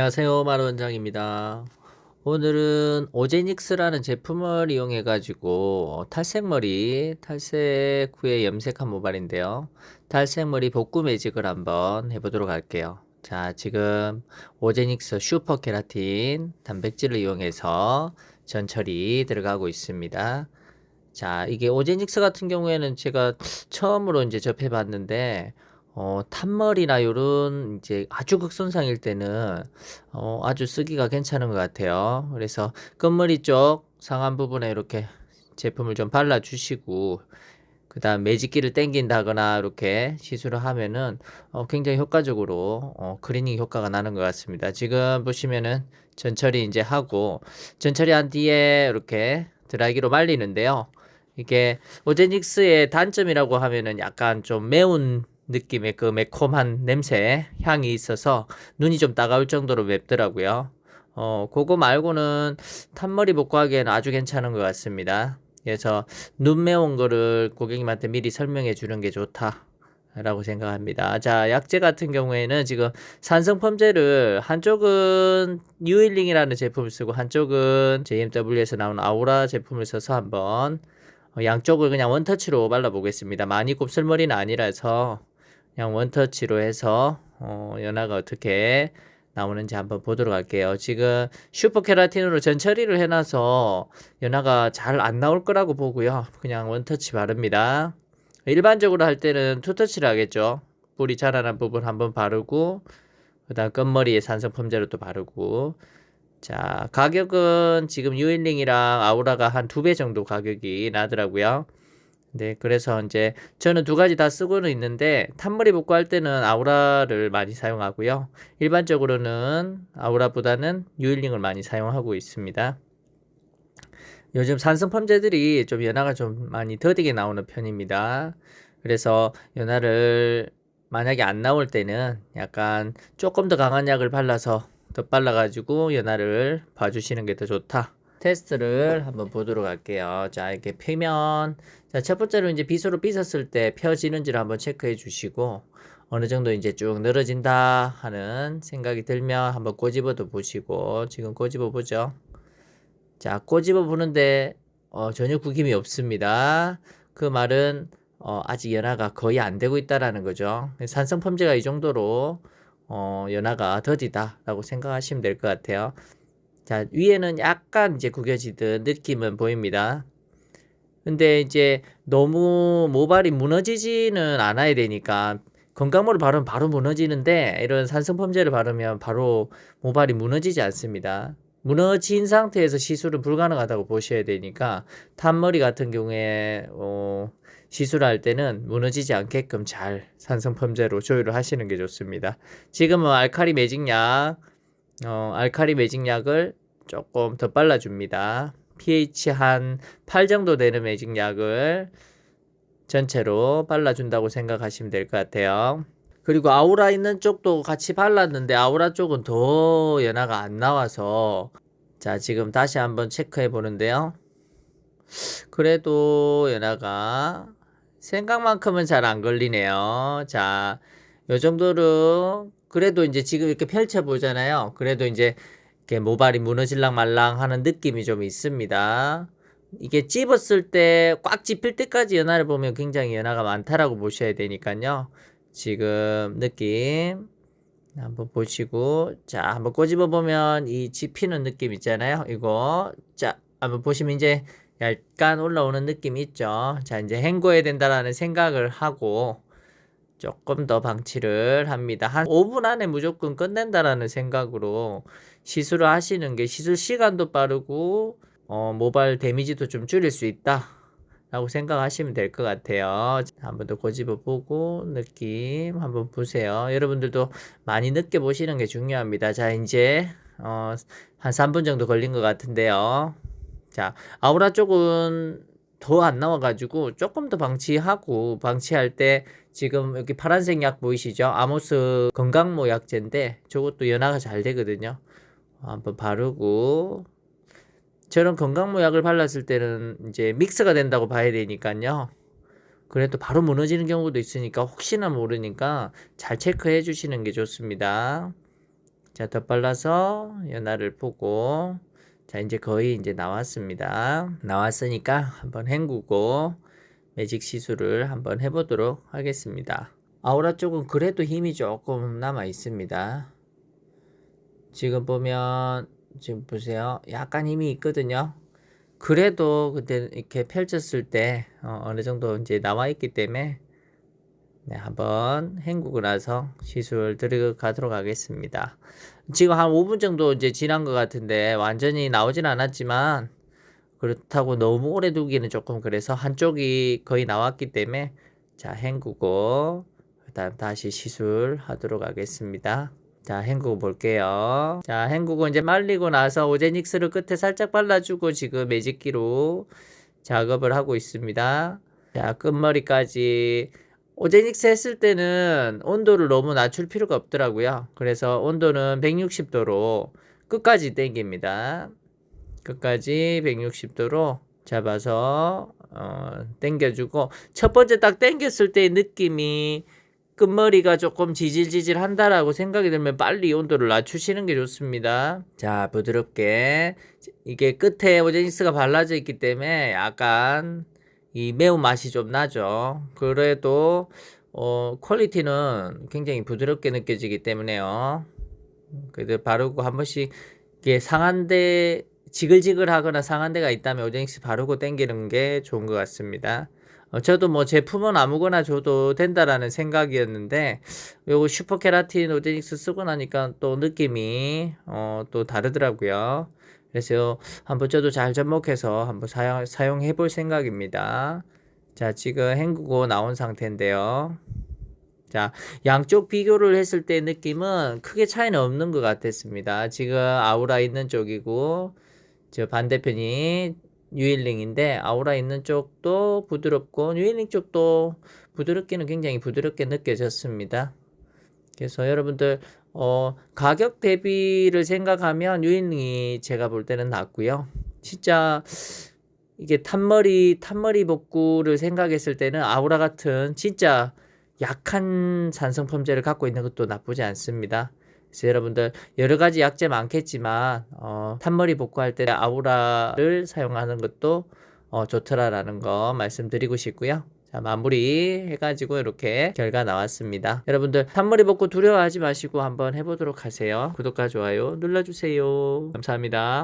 안녕하세요 마루 원장입니다. 오늘은 오제닉스라는 제품을 이용해 가지고 탈색머리 탈색 후에 염색한 모발인데요. 탈색머리 복구 매직을 한번 해보도록 할게요. 자 지금 오제닉스 슈퍼 케라틴 단백질을 이용해서 전처리 들어가고 있습니다. 자 이게 오제닉스 같은 경우에는 제가 처음으로 이제 접해 봤는데 어, 탄머리나 요런 이제 아주 극손상일 때는 어, 아주 쓰기가 괜찮은 것 같아요. 그래서 끝머리 쪽 상안 부분에 이렇게 제품을 좀 발라주시고 그 다음 매직기를 당긴다거나 이렇게 시술을 하면은 어, 굉장히 효과적으로 어, 클리닝 효과가 나는 것 같습니다. 지금 보시면은 전처리 이제 하고 전처리 한 뒤에 이렇게 드라이기로 말리는데요. 이게 오제닉스의 단점이라고 하면은 약간 좀 매운 느낌의 그 매콤한 냄새, 향이 있어서 눈이 좀 따가울 정도로 맵더라고요. 어, 그거 말고는 탄머리 복구하기에는 아주 괜찮은 것 같습니다. 그래서 눈 매운 거를 고객님한테 미리 설명해 주는 게 좋다. 라고 생각합니다. 자, 약재 같은 경우에는 지금 산성 펌제를 한쪽은 뉴힐링이라는 제품을 쓰고 한쪽은 JMW에서 나온 아우라 제품을 써서 한번 어, 양쪽을 그냥 원터치로 발라보겠습니다. 많이 곱슬머리는 아니라서 그냥 원터치로 해서 어, 연화가 어떻게 나오는지 한번 보도록 할게요. 지금 슈퍼 케라틴으로 전 처리를 해놔서 연화가 잘 안 나올 거라고 보고요. 그냥 원터치 바릅니다. 일반적으로 할 때는 투터치를 하겠죠. 뿌리 자라난 부분 한번 바르고 그 다음 끝머리에 산성 펌제로 또 바르고 자 가격은 지금 유일링이랑 아우라가 한 두 배 정도 가격이 나더라고요. 네, 그래서 이제 저는 두 가지 다 쓰고는 있는데 탄머리 복구 할 때는 아우라를 많이 사용하고요. 일반적으로는 아우라보다는 유일링을 많이 사용하고 있습니다. 요즘 산성 펌제들이 좀 연화가 좀 많이 더디게 나오는 편입니다. 그래서 연화를 만약에 안 나올 때는 약간 조금 더 강한 약을 발라서 더 발라가지고 연화를 봐주시는 게 더 좋다. 테스트를 한번 보도록 할게요. 자, 이렇게 펴면, 자, 첫 번째로 이제 빗으로 빗었을 때 펴지는지를 한번 체크해 주시고, 어느 정도 이제 쭉 늘어진다 하는 생각이 들면 한번 꼬집어도 보시고, 지금 꼬집어 보죠. 자, 꼬집어 보는데, 어, 전혀 구김이 없습니다. 그 말은, 어, 아직 연화가 거의 안 되고 있다라는 거죠. 산성 펌제가 이 정도로, 어, 연화가 더디다라고 생각하시면 될 것 같아요. 자, 위에는 약간 이제 구겨지듯 느낌은 보입니다. 근데 이제 너무 모발이 무너지지는 않아야 되니까 건강모를 바르면 바로 무너지는데 이런 산성펌제를 바르면 바로 모발이 무너지지 않습니다. 무너진 상태에서 시술은 불가능하다고 보셔야 되니까 탄머리 같은 경우에 어, 시술할 때는 무너지지 않게끔 잘 산성펌제로 조율을 하시는 게 좋습니다. 지금은 알카리 매직약 어, 알카리 매직약을 조금 더 발라줍니다. pH 한 8 정도 되는 매직약을 전체로 발라준다고 생각하시면 될 것 같아요. 그리고 아우라 있는 쪽도 같이 발랐는데 아우라 쪽은 더 연화가 안 나와서 자 지금 다시 한번 체크해 보는데요. 그래도 연화가 생각만큼은 잘 안 걸리네요. 자, 요 정도로 그래도 이제 지금 이렇게 펼쳐 보잖아요. 그래도 이제 이렇게 모발이 무너질랑 말랑 하는 느낌이 좀 있습니다. 이게 찝었을 때 꽉 찝힐 때까지 연화를 보면 굉장히 연화가 많다라고 보셔야 되니까요. 지금 느낌 한번 보시고 자 한번 꼬집어 보면 이 찝히는 느낌 있잖아요. 이거 자 한번 보시면 이제 약간 올라오는 느낌이 있죠. 자 이제 헹궈야 된다라는 생각을 하고 조금 더 방치를 합니다. 한 5분 안에 무조건 끝낸다라는 생각으로 시술을 하시는 게 시술 시간도 빠르고 어, 모발 데미지도 좀 줄일 수 있다. 라고 생각하시면 될 것 같아요. 한번 더 고집어 보고 느낌 한번 보세요. 여러분들도 많이 느껴보시는 게 중요합니다. 자, 이제 어, 한 3분 정도 걸린 것 같은데요. 자, 아우라 쪽은 더 안 나와가지고 조금 더 방치하고 방치할 때 지금 여기 파란색 약 보이시죠? 아모스 건강모 약제인데 저것도 연화가 잘 되거든요. 한번 바르고 저런 건강모 약을 발랐을 때는 이제 믹스가 된다고 봐야 되니까요. 그래도 바로 무너지는 경우도 있으니까 혹시나 모르니까 잘 체크해 주시는 게 좋습니다. 자, 덧발라서 연화를 보고 자, 이제 거의 이제 나왔습니다. 나왔으니까 한번 헹구고 매직 시술을 한번 해보도록 하겠습니다. 아우라 쪽은 그래도 힘이 조금 남아 있습니다. 지금 보면 지금 보세요. 약간 힘이 있거든요. 그래도 그때 이렇게 펼쳤을 때 어, 느 정도 이제 나와 있기 때문에 네, 한번 헹구고 나서 시술 들어가도록 하겠습니다. 지금 한 5분 정도 이제 지난 것 같은데 완전히 나오진 않았지만 그렇다고 너무 오래 두기는 조금 그래서 한쪽이 거의 나왔기 때문에 자 헹구고 그다음 다시 시술 하도록 하겠습니다. 자 헹구고 볼게요. 자 헹구고 이제 말리고 나서 오제닉스를 끝에 살짝 발라주고 지금 매직기로 작업을 하고 있습니다. 자 끝머리까지 오제닉스 했을 때는 온도를 너무 낮출 필요가 없더라고요. 그래서 온도는 160도로 끝까지 당깁니다. 끝까지 160도로 잡아서 어, 당겨주고 첫 번째 딱 당겼을 때의 느낌이 끝머리가 조금 지질지질 한다라고 생각이 들면 빨리 온도를 낮추시는 게 좋습니다. 자, 부드럽게. 이게 끝에 오제닉스가 발라져 있기 때문에 약간 이 매운맛이 좀 나죠. 그래도 어, 퀄리티는 굉장히 부드럽게 느껴지기 때문에요. 그래도 바르고 한 번씩 이게 상한 데 지글지글하거나 상한 데가 있다면 오제닉스 바르고 당기는 게 좋은 것 같습니다. 어, 저도 뭐 제품은 아무거나 줘도 된다라는 생각이었는데 요거 슈퍼 케라틴 오제닉스 쓰고 나니까 또 느낌이 어, 또 다르더라고요. 그래서 한번 저도 잘 접목해서 한번 사용, 사용해 볼 생각입니다. 자, 지금 헹구고 나온 상태인데요. 자, 양쪽 비교를 했을 때 느낌은 크게 차이는 없는 것 같았습니다. 지금 아우라 있는 쪽이고, 저 반대편이 뉴힐링인데 아우라 있는 쪽도 부드럽고 뉴힐링 쪽도 부드럽기는 굉장히 부드럽게 느껴졌습니다. 그래서 여러분들 어, 가격 대비를 생각하면 뉴힐링이 제가 볼 때는 낫고요. 진짜 이게 탄머리 탄머리 복구를 생각했을 때는 아우라 같은 진짜 약한 산성펌제를 갖고 있는 것도 나쁘지 않습니다. 그래서 여러분들 여러 가지 약재 많겠지만 어, 탄머리 복구할 때 아우라를 사용하는 것도 어, 좋더라라는 거 말씀드리고 싶고요. 자, 마무리 해가지고 이렇게 결과 나왔습니다. 여러분들 탄머리 복구 두려워하지 마시고 한번 해보도록 하세요. 구독과 좋아요 눌러주세요. 감사합니다.